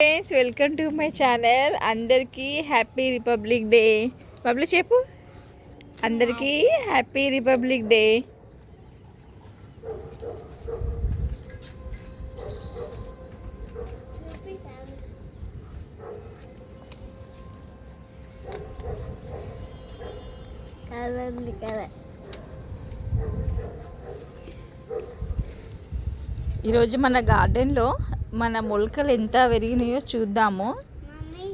Friends welcome to my channel అందరికీ happy republic day public చెప్పు. అందరికీ హ్యాపీ రిపబ్లిక్ డే కదా ఈరోజు మన గార్డెన్లో మన మొలకలు ఎంత పెరిగినాయో చూద్దాము.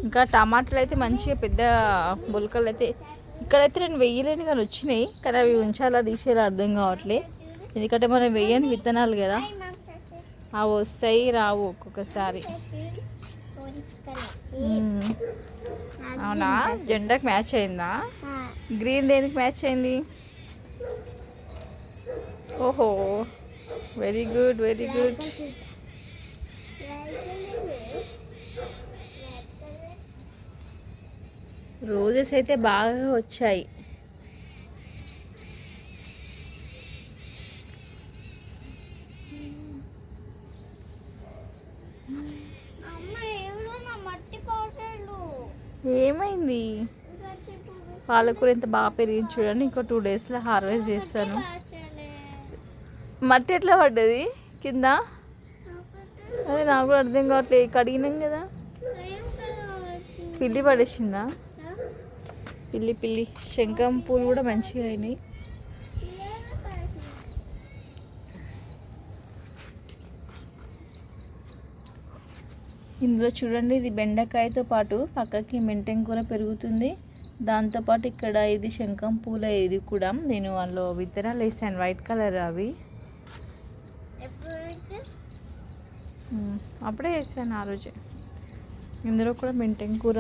ఇంకా టమాటాలు అయితే మంచిగా పెద్ద మొలకలు అయితే ఇక్కడైతే నేను వెయ్యలేని కానీ వచ్చినాయి కానీ అవి ఉంచాలా తీసేలా అర్థం కావట్లే. ఎందుకంటే మనం వెయ్యని విత్తనాలు కదా. అవి వస్తాయి రావు ఒక్కొక్కసారి. అవునా? జెండాకి మ్యాచ్ అయిందా? గ్రీన్ దేనికి మ్యాచ్ అయింది? ఓహో. Very good very good. Roses అయితే బాగా వచ్చాయి. ఏమైంది? పాలకూర ఎంత బాగా పెరిగింది చూడండి. ఇంకో టూ డేస్లో హార్వెస్ట్ చేస్తాను. మట్టి ఎట్లా పడ్డది? కింద? అదే నాకు కూడా అర్థం కావట్లేదు. కడిగినాం కదా. పిల్లి పడేసిందా? పిల్లి పిల్లి. శంఖం పూలు కూడా మంచిగా అయినాయి. ఇందులో చూడండి ఇది బెండకాయతో పాటు పక్కకి మెంటెం కూర పెరుగుతుంది. దాంతోపాటు ఇక్కడ ఇది శంఖం పూల ఇది కూడా నేను వాళ్ళు విత్తనాలు వేసాను. వైట్ కలర్ అవి. అప్పుడే వేసాను ఆ రోజే. ఇందులో కూడా మెంటెం కూర.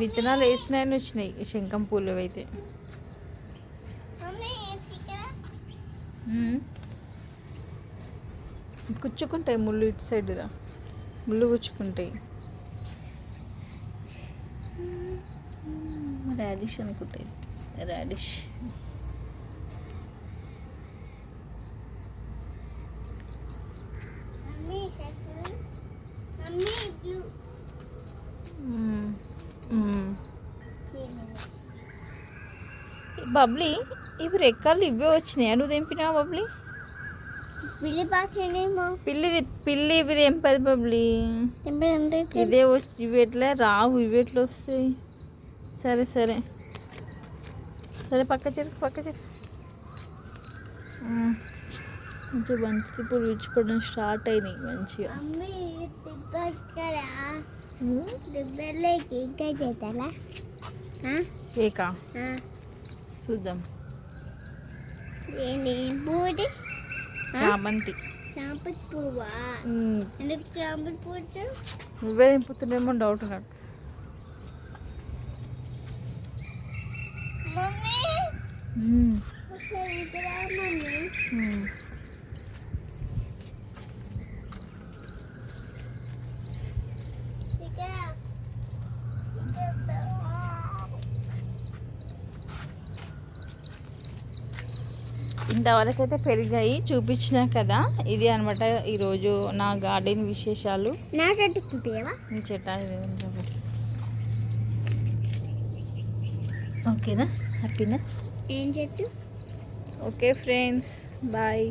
విత్తనాలు వేసినాయని వచ్చినాయి శంఖం పూలు అయితే. గుచ్చుకుంటాయి ముళ్ళు ఇటు సైడ్ రా. ముళ్ళు గుచ్చుకుంటాయి. రాడిష్ అనుకుంటాయి రాడిష్ బబ్లీ ఇవి రెక్కలు ఇవే వచ్చినాయి? నువ్వు తెంపినావా బబ్లీ? పిల్లి పాచేనేమో. పిల్లి పిల్లి ఇవి తెంపదు బబ్లీ. ఇదే వచ్చి ఇవి ఎట్లా? రావు ఇవి ఎట్లా వస్తాయి? సరే సరే. సరే పక్క చెరు పక్క చెరు మంచిగా బంతి పూలు ఇచ్చుకోవడం స్టార్ట్ అయినాయి మంచిగా. కేకా చూద్దాం. చామంతి. చాంపతి పువ్వా? ఎందుకు చాంపతి పువ్వు నువ్వే తెంపుతున్నామో డౌట్ నాకు. ఉమ్, ఒకసారి ఇక్కడ మమ్మీ ఉమ్. ఇక్కడ ఇంతవరకు అయితే పెరిగాయి చూపించినా కదా. ఇది అనమాట ఈరోజు నా గార్డెన్ విశేషాలు. నా చెట్టు నీ చెట్టాన్ని ఓకేనా? హ్యాపీనా ఏం చెట్టు? Okay friends bye.